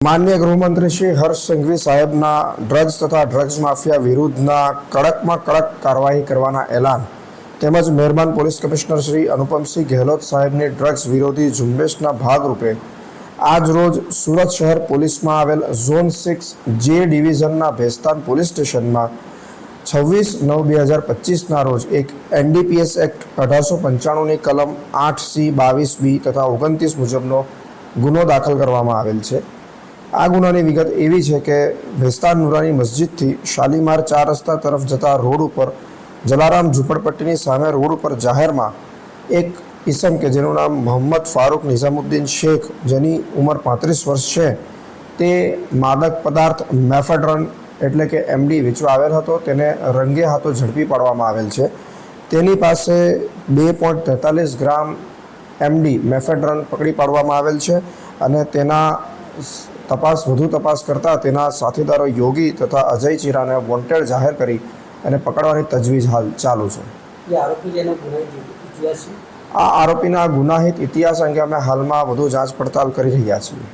માન્ય ગૃહમંત્રી શ્રી હર્ષ સંઘવી સાહેબના ડ્રગ્સ તથા ડ્રગ્સ માફિયા વિરુદ્ધના કડકમાં કડક કાર્યવાહી કરવાના એલાન તેમજ મહેરબાન પોલીસ કમિશનર શ્રી અનુપમસિંહ ગેહલોત સાહેબની ડ્રગ્સ વિરોધી ઝુંબેશના ભાગરૂપે આજ રોજ સુરત શહેર પોલીસમાં આવેલ ઝોન સિક્સ જે ડિવિઝનના ભેસ્તાન પોલીસ સ્ટેશનમાં છવ્વીસ નવ બે હજાર પચીસના રોજ એક એનડીપીએસ એક્ટ અઢારસો પંચાણુંની કલમ આઠ સી બાવીસ બી તથા ઓગણત્રીસ મુજબનો ગુનો દાખલ કરવામાં આવેલ છે. આ ગુનાની વિગત એવી છે કે ભેસ્તાન નુરાની મસ્જિદથી શાલીમાર ચાર રસ્તા તરફ જતા રોડ ઉપર જલારામ ઝૂંપડપટ્ટીની સામે રોડ ઉપર જાહેરમાં એક ઈસમ કે જેનું નામ મોહમ્મદ ફારૂક નિઝામુદ્દીન શેખ, જેની ઉંમર પાંત્રીસ વર્ષ છે, તે માદક પદાર્થ મેફેડ્રન એટલે કે એમડી વેચવા આવેલ હતો. તેને રંગે હાથો ઝડપી પાડવામાં આવેલ છે. તેની પાસે બે પોઈન્ટ તેતાલીસ ગ્રામ એમડી મેફેડ્રન પકડી પાડવામાં આવેલ છે અને તેના તપાસ વધુ તપાસ કરતાં તેના સાથીદારો યોગી તથા અજય ચીરાને વોન્ટેડ જાહેર કરી અને પકડવાની તજવીજ હાલ ચાલુ છે. આ આરોપીના ગુનાહિત ઇતિહાસ અંગે અમે હાલમાં વધુ જાંચ પડતાલ કરી રહ્યા છીએ.